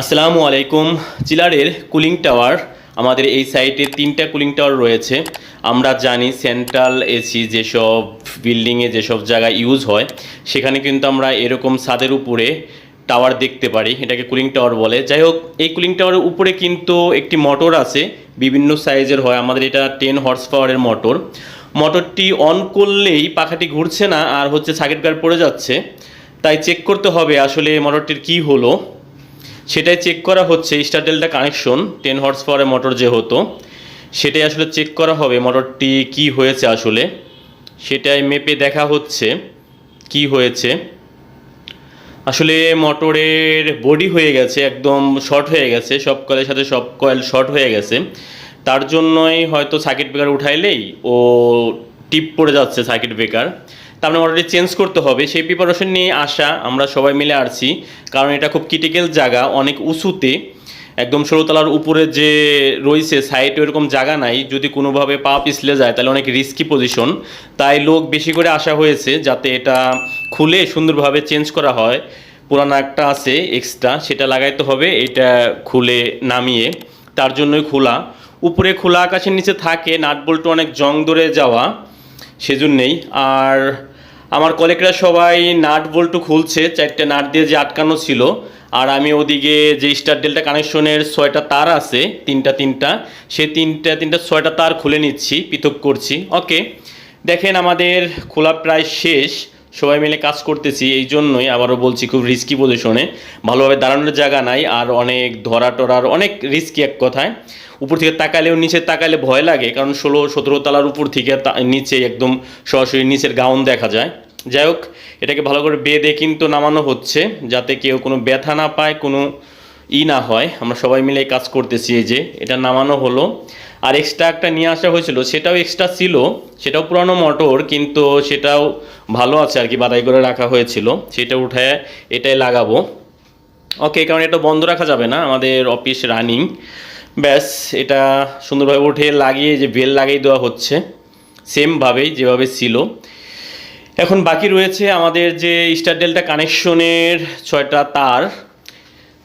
আসসালামু আলাইকুম। চিলারের cooling tower, আমাদের এই সাইটে তিনটা কুলিং টাওয়ার রয়েছে। আমরা জানি সেন্ট্রাল এসি যেসব বিল্ডিংয়ে যেসব জায়গায় ইউজ হয়, সেখানে কিন্তু আমরা এরকম ছাদের উপরে টাওয়ার দেখতে পারি, এটাকে কুলিং টাওয়ার বলে। যাই হোক, এই কুলিং টাওয়ারের উপরে কিন্তু একটি মোটর আছে, বিভিন্ন সাইজের হয়। আমাদের এটা টেন হর্স পাওয়ারের মোটর। মোটরটি অন করলেই পাখাটি ঘুরছে না, আর হচ্ছে সার্কিট গার্ড পড়ে যাচ্ছে। তাই চেক করতে হবে আসলে মোটরটির কি হলো। সেটাই চেক করা হচ্ছে star delta connection ten horse পাওয়ারের মোটর যে হতো সেটাই আসলে চেক করা হবে মোটরটি কি হয়েছে আসলে। সেটাই মেপে দেখা হচ্ছে কি হয়েছে। আসলে মোটরের বডি হয়ে গেছে, একদম শর্ট হয়ে গেছে, সব কয়েলের সাথে সব কয়েল শর্ট হয়ে গেছে। তার জন্যই হয়তো সার্কিট ব্রেকার উঠাইলেই ও টিপ পড়ে যাচ্ছে সার্কিট ব্রেকার তার মানে মোটরটি চেঞ্জ করতে হবে। সেই প্রিপারেশন নিয়ে আসা আমরা সবাই মিলে আসছি কারণ এটা খুব ক্রিটিক্যাল জায়গা, অনেক উঁচুতে। একদম সরুতলার উপরে যে রয়েছে সাইডে এরকম জায়গা নাই। যদি কোনোভাবে পা পিছলে যায়, তাহলে অনেক রিস্কি পজিশন তাই লোক বেশি করে আসা হয়েছে যাতে এটা খুলে সুন্দরভাবে চেঞ্জ করা হয়। পুরানো একটা আছে এক্সট্রা সেটা লাগাইতে হবে। এটা খুলে নামিয়ে, তার জন্যই খোলা। উপরে খোলা আকাশের নিচে থাকে, নাট বল্টু অনেক জং ধরে যাওয়া, সেজন্যেই। আর আমার কলেকরা সবাই নাট বল্টু খুলছে, চারটে নাট দিয়ে যে আটকানো ছিল। আর আমি ওদিকে যে স্টার ডেল্টা কানেকশনের ছয়টা তার আছে, তিনটা তিনটা সে তিনটা তিনটা ছয়টা তার খুলে নিচ্ছি, পৃথক করছি। ওকে, দেখেন আমাদের খোলা প্রায় শেষ। সবাই মিলে কাজ করতেছি, এই জন্যই আবারও বলছি খুব রিস্কি পজিশনে ভালোভাবে দাঁড়ানোর জায়গা নাই, আর অনেক ধরা টরার অনেক রিস্কি এক কথায়। উপর থেকে তাকালেও, নিচে তাকালে ভয় লাগে, কারণ ষোলো সতেরো তলার উপর থেকে নিচে একদম সরাসরি নিচের গাউন দেখা যায়। যাই হোক, এটাকে ভালো করে বেঁধে কিন্তু নামানো হচ্ছে, যাতে কেউ কোনো ব্যথা না পায়, কোনো ই না হয়, আমরা সবাই মিলে কাজ করতেছি এই যে, এটা নামানো হলো। আর এক্সট্রা একটা নিয়ে আসা হয়েছিল, সেটাও এক্সট্রা ছিল, সেটাও পুরানো মোটর কিন্তু সেটাও ভালো আছে আর কি, বাদাই করে রাখা হয়েছিল। সেটা উঠে এটাই লাগাবো। ওকে কারণ এটা বন্ধ রাখা যাবে না, আমাদের অফিস রানিং ব্যাস, এটা সুন্দরভাবে উঠে লাগিয়ে যে বেল লাগিয়ে দেওয়া হচ্ছে সেমভাবেই যেভাবে ছিল। এখন বাকি রয়েছে আমাদের যে স্টার ডেল্টা কানেকশনের ছয়টা তার।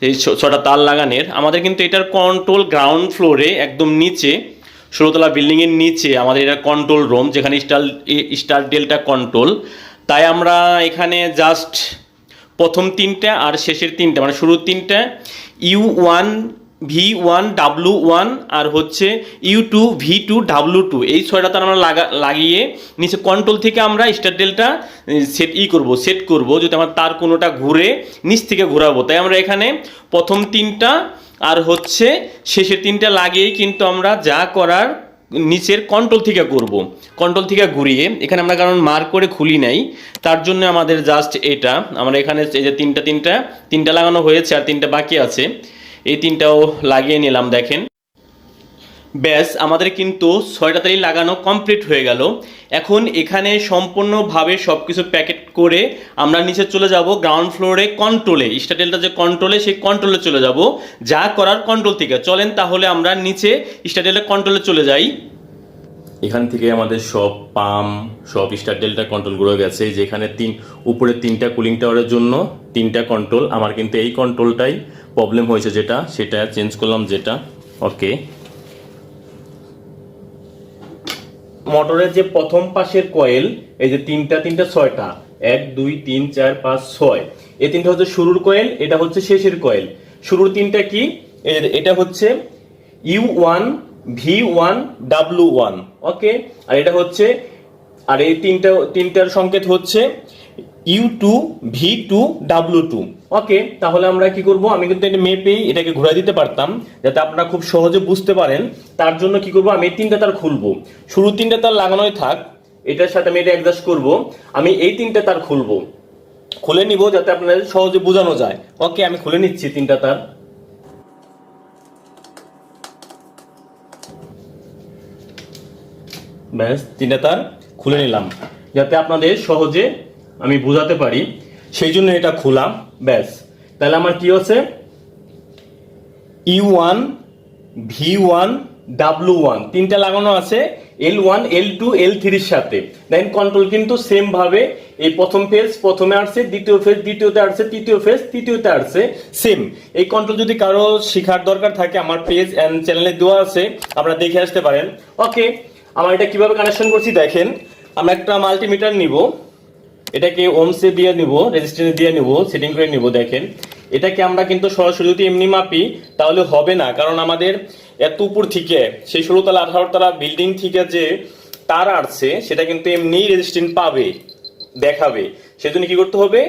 এই ছটা তার লাগানের। আমাদের কিন্তু এটার কন্ট্রোল গ্রাউন্ড ফ্লোরে একদম নিচে, ষোলোতলা বিল্ডিংয়ের নিচে আমাদের এটা কন্ট্রোল রুম যেখানে স্টার স্টার ডেলটা কন্ট্রোল তাই আমরা এখানে জাস্ট প্রথম তিনটা আর শেষের তিনটা মানে শুরুর তিনটা U one V one W one আর হচ্ছে U two V two W two এই ছয়টা তার আমরা লাগা লাগিয়ে নিচে কন্ট্রোল থেকে আমরা স্টার ডেলটা সেট ই করব সেট করব, যদি আমার তার কোনোটা ঘুরে নিচ থেকে ঘোরাবো। তাই আমরা এখানে প্রথম তিনটা আর হচ্ছে শেষের তিনটা লাগিয়েই কিন্তু আমরা যা করার নিচের কন্ট্রোল থেকে করব। কন্ট্রোল থেকে ঘুরিয়ে, এখানে আমরা কারণ মার্ক করে খুলি নাই, তার জন্য আমাদের জাস্ট এটা। আমরা এখানে এই যে তিনটা তিনটা তিনটা লাগানো হয়েছে আর তিনটা বাকি আছে। এই তিনটাও লাগিয়ে নিলাম, দেখেন। ব্যাস, আমাদের কিন্তু ছয়টা তারিখ লাগানো কমপ্লিট হয়ে গেল। এখন এখানে সম্পূর্ণভাবে সব কিছু প্যাকেট করে আমরা নিচে চলে যাব গ্রাউন্ড ফ্লোরে কন্ট্রোলে স্টাটেলটা যে কন্ট্রোলে সেই কন্ট্রোলে চলে যাব। যা করার কন্ট্রোল থেকে। চলেন তাহলে আমরা নিচে স্টাটেলের কন্ট্রোলে চলে যাই। এখান থেকে আমাদের সব পাম, সব স্টার ডেল্টা কন্ট্রোলগুলো গেছে, যেখানে তিন, উপরে তিনটা কুলিং টাওয়ারের জন্য তিনটা কন্ট্রোল আমার কিন্তু এই কন্ট্রোলটাই প্রবলেম হয়েছে যেটা, সেটা চেঞ্জ করলাম যেটা। ওকে মোটরের যে প্রথম পাশের কয়েল এই যে তিনটা তিনটা, ছয়টা, এক, দুই, তিন, চার, পাঁচ, ছয় এই তিনটা হচ্ছে শুরুর কয়েল এটা হচ্ছে শেষের কয়েল শুরুর তিনটা কি? এটা হচ্ছে U one V one W one okay আর এটা হচ্ছে, আর এই তিনটা, তিনটার সংকেত হচ্ছে U two V two W two okay তাহলে আমরা কি করব? আমি কিন্তু এটা মেপেই এটাকে ঘুরে দিতে পারতাম, যাতে আপনারা খুব সহজে বুঝতে পারেন। তার জন্য কি করব? আমি এই তিনটা তার খুলবো। শুরু তিনটা তার লাগানোই থাক। এটার সাথে আমি এটা অ্যাডজাস্ট করব। আমি এই তিনটা তার খুলবো। খুলে নিব যাতে আপনাদের সহজে বোঝানো যায়। ওকে আমি খুলে নিচ্ছি তিনটা তার। ব্যাস, তিনটা তার খুলে নিলাম। যাতে আপনাদের সহজে আমি বোঝাতে পারি। সেই জন্য এটা খুলাম, ব্যাস। তাহলে আমার কি হচ্ছে? U one V one W one তিনটা লাগানো আছে এল ওয়ান এল টু এল থ্রির সাথে। দেন কন্ট্রোল কিন্তু সেম ভাবে এই প্রথম ফেজ প্রথমে আসছে, দ্বিতীয় ফেজ দ্বিতীয়তে আসছে, তৃতীয় ফেজ তৃতীয়তে আসছে সেম এই কন্ট্রোল যদি কারও শেখার দরকার থাকে, আমার পেজ এন্ড চ্যানেলে দেওয়া আছে, আপনারা দেখে আসতে পারেন। ওকে আমার এটা কীভাবে কানেকশন করছি দেখেন, আমরা একটা মাল্টিমিটার নিব, এটাকে ওমসে দিয়ে নিব রেজিস্ট্যান্স দিয়ে নিব সেটিং করে নিব, দেখেন। এটাকে আমরা কিন্তু সরাসরি যদি এমনি মাপি, তাহলে হবে না, কারণ আমাদের এত উপর থেকে, সেই ষোলো তলা, আঠারো তলা বিল্ডিং থেকে যে তার আসছে, সেটা কিন্তু এমনি রেজিস্ট্যান্স পাবে, দেখাবে। সেজন্য কি করতে হবে?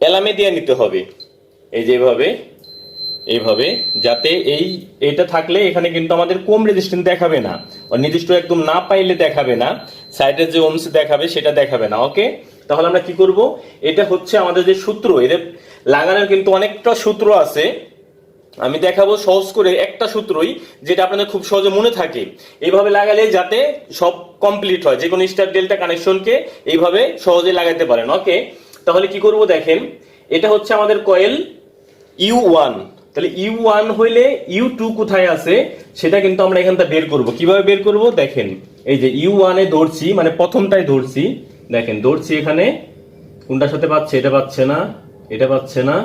এলামে দিয়ে নিতে হবে। এই যেভাবে এইভাবে, যাতে এই, এটা থাকলে এখানে কিন্তু আমাদের কম রেজিস্ট্যান্স দেখাবে না। নির্দিষ্ট একদম না পাইলে দেখাবে না। সাইডের যে ওমস দেখাবে, সেটা দেখাবে না ওকে তাহলে আমরা কি করব? এটা হচ্ছে আমাদের যে সূত্র। এদের লাগানোর কিন্তু অনেকটা সূত্র আছে। আমি দেখাবো সহজ করে একটা সূত্রই, যেটা আপনাদের খুব সহজে মনে থাকে। এইভাবে লাগালে যাতে সব কমপ্লিট হয় যে কোনো স্টার ডেল্টা কানেকশনকে এইভাবে সহজে লাগাতে পারেন ওকে তাহলে কি করব দেখেন? এটা হচ্ছে আমাদের কয়েল ইউ ওয়ান তাহলে ইউ ওয়ান হইলে ইউ টু কোথায় আছে, সেটা কিন্তু আমরা এখানটা বের করব। কীভাবে বের করব? দেখেন, এই যে ইউ ওয়ানে ধরছি মানে প্রথমটাই ধরছি। দেখেন, ধরছি এখানে, কোনটার সাথে পাচ্ছে? এটা পাচ্ছে না, এটা পাচ্ছে না,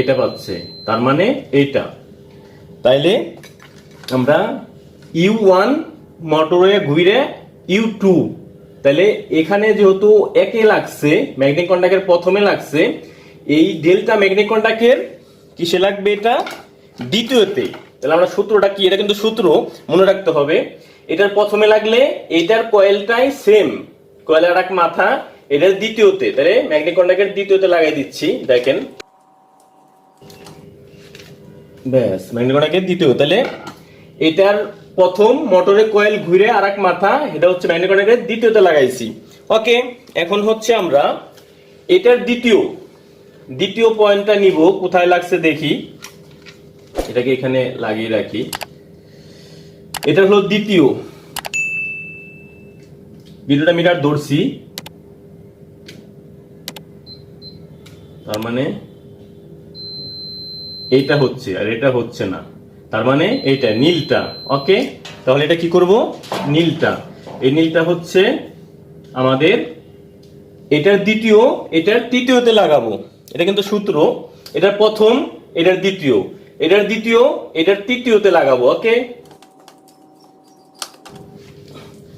এটা পাচ্ছে। তার মানে এইটা তাইলে আমরা ইউ ওয়ান মোটরে ঘুরে ইউ টু তাহলে এখানে যেহেতু একে লাগছে, ম্যাগনেটিক কন্ডাক্টের প্রথমে লাগছে, এই ডেল্টা ম্যাগনেটিক কন্ডাক্টের কিসে লাগবে এটা? দ্বিতীয়তে, তাহলে আমরা সূত্রটা কি? এটা কিন্তু সূত্র, মনে রাখতে হবে। এটার প্রথমে লাগলে এটার কয়েলটাই সেম কয়েলের এক মাথা, এটার দ্বিতীয়তে। তাহলে ম্যাগনেটিক কন্ডাক্টের দ্বিতীয়তে লাগাই দিচ্ছি, দেখেন। ব্যাস ম্যাগনেটিক দ্বিতীয়। তাহলে এটার প্রথম মোটরে কয়েল ঘুরে আর এক মাথা, এটা হচ্ছে ম্যাগনেটিক দ্বিতীয়তে লাগাইছি। ওকে, এখন হচ্ছে আমরা এটার দ্বিতীয় দ্বিতীয় পয়েন্টটা নিব, কোথায় লাগছে দেখি। এটাকে এখানে লাগিয়ে রাখি। এটা হলো দ্বিতীয়। ভিডিওটা মিটার ধরছি। তার মানে এইটা হচ্ছে আর এটা হচ্ছে না। তার মানে এইটা, নীলটা। ওকে? তাহলে এটা কি করব? নীলটা। এই নীলটা হচ্ছে আমাদের, এটার দ্বিতীয়, এটার তৃতীয়তে লাগাবো। এটা কিন্তু সূত্র, এটার প্রথম, এটার দ্বিতীয়। এটার দ্বিতীয়, এটার তৃতীয়তে লাগাবো, ওকে?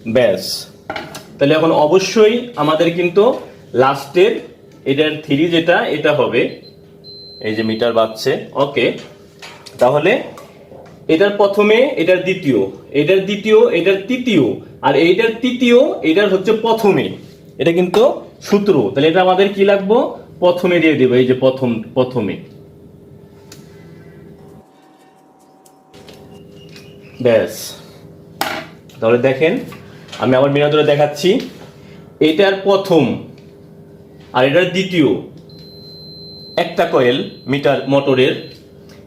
ব্যাস। তাহলে এখন অবশ্যই আমাদের কিন্তু লাস্টের, এটার থ্রি যেটা, এটা হবে। এই যে মিটার বাজছে ওকে? তাহলে এটার প্রথমে, এটার দ্বিতীয়। এটার দ্বিতীয়, এটার তৃতীয়। আর এইটার তৃতীয়, এটার হচ্ছে প্রথমে। এটা কিন্তু সূত্র। তাহলে এটা আমাদের কি লাগবো? প্রথমে দিয়ে দেবো, এই যে প্রথম, প্রথমে। ব্যাস। তাহলে দেখেন, আমি আবার মিনা ধরে দেখাচ্ছি। এটার প্রথম আর এটার দ্বিতীয়। একটা কয়েল মিটার মোটরের।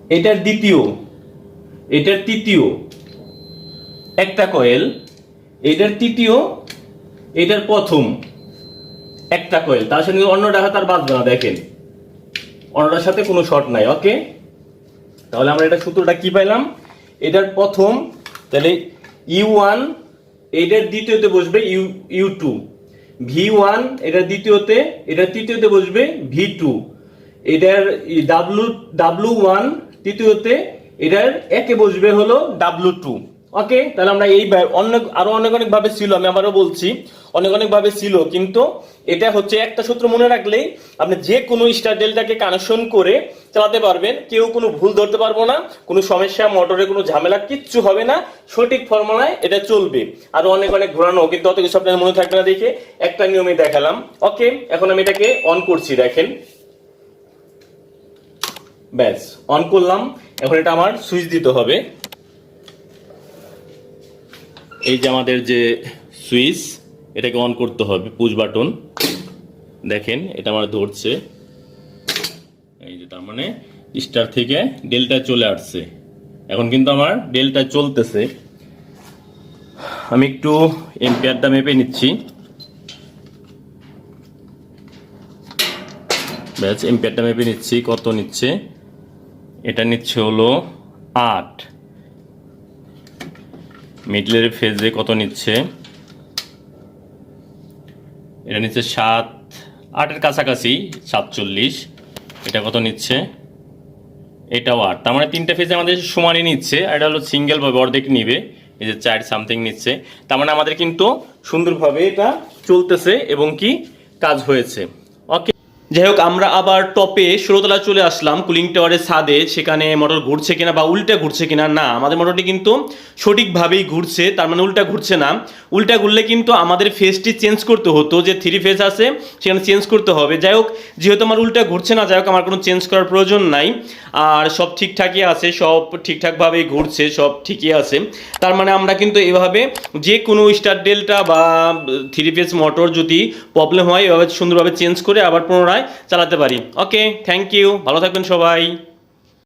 এটার দ্বিতীয়, এটার তৃতীয়। একটা কয়েল, এটার তৃতীয়, এটার প্রথম। একটা কয়েল তার সঙ্গে অন্যটা হাত আর বাঁচবে না, দেখেন। অন্যটার সাথে কোনো শর্ট নাই ওকে তাহলে আমরা এটা সূত্রটা কি পাইলাম? এটার প্রথম, তাহলে ইউ ওয়ান এটার দ্বিতীয়তে বসবে U U two V one এটার দ্বিতীয়তে, এটার তৃতীয়তে বসবে ভি টু এটার ডাব্লু ডাব্লু ওয়ান তৃতীয়তে, এটার একে বসবে হলো ডাব্লু টু ওকে তাহলে আমরা এই অনেক আরও অনেক অনেক ভাবে ছিল, আমি আবারও বলছি, অনেক অনেক ভাবে ছিল, কিন্তু এটা হচ্ছে একটা সূত্র মনে রাখলেই আপনি যে কোনো স্টার ডেলটাকে কানেকশন করে চালাতে পারবেন। কেউ কোনো ভুল ধরতে পারব না, কোনো সমস্যা, মোটরে কোনো ঝামেলা, কিচ্ছু হবে না। সঠিক ফর্মুলায় এটা চলবে। আর অনেক অনেক ঘোরানো, কিন্তু অত কিছু আপনার মনে থাকবে না দেখে একটা নিয়মে দেখালাম। ওকে এখন আমি এটাকে অন করছি, দেখেন। ব্যাস অন করলাম। এখন এটা আমার সুইচ দিতে হবে। এই যে আমাদের যে সুইচ এটাকে অন করতে হবে পুশ বাটন দেখেন, এটা আমার ধরছে। এই যে তার মানে স্টার থেকে ডেল্টা চলে আসছে। এখন কিন্তু আমার ডেল্টা চলতেছে। আমি একটু এম্পিয়ারটা মেপে নিচ্ছি। ব্যাস এম্পিয়ারটা মেপে নিচ্ছি, কত নিচ্ছে? এটা নিচ্ছে হলো আট। মিডলের ফেজে কত নিচ্ছে? এটা নিচ্ছে সাত, আটের কাছাকাছি, সাতচল্লিশ। এটা কত নিচ্ছে? এটাও আট। তার মানে তিনটা ফেজে আমাদের সমানই নিচ্ছে, আর এটা হলো সিঙ্গেল ভাবে অর্ধেক নিবে। এই যে চার সামথিং নিচ্ছে। তার মানে আমাদের কিন্তু সুন্দরভাবে এটা চলতেছে এবং কি কাজ হয়েছে। যাই হোক আমরা আবার টপে ষোলোতলা চলে আসলাম, কুলিং টাওয়ারের ছাদে, সেখানে মোটর ঘুরছে কিনা বা উল্টা ঘুরছে কিনা, না, আমাদের মোটরটি কিন্তু সঠিকভাবেই ঘুরছে, তার মানে উল্টা ঘুরছে না। উল্টা ঘুরলে কিন্তু আমাদের ফেসটি চেঞ্জ করতে হতো, যে থ্রি ফেস আছে, সেখানে চেঞ্জ করতে হবে। যাই হোক যেহেতু আমার উল্টা ঘুরছে না যাই হোক আমার কোনো চেঞ্জ করার প্রয়োজন নাই। আর সব ঠিকঠাকই আছে, সব ঠিকঠাকভাবেই ঘুরছে, সব ঠিকই আছে। তার মানে আমরা কিন্তু এভাবে যে কোনো স্টার ডেল্টা বা থ্রি ফেস মোটর যদি প্রবলেম হয়, এভাবে সুন্দরভাবে চেঞ্জ করে আবার পুনরায় চালাতে পারি। ওকে থ্যাংক ইউ ভালো থাকবেন সবাই।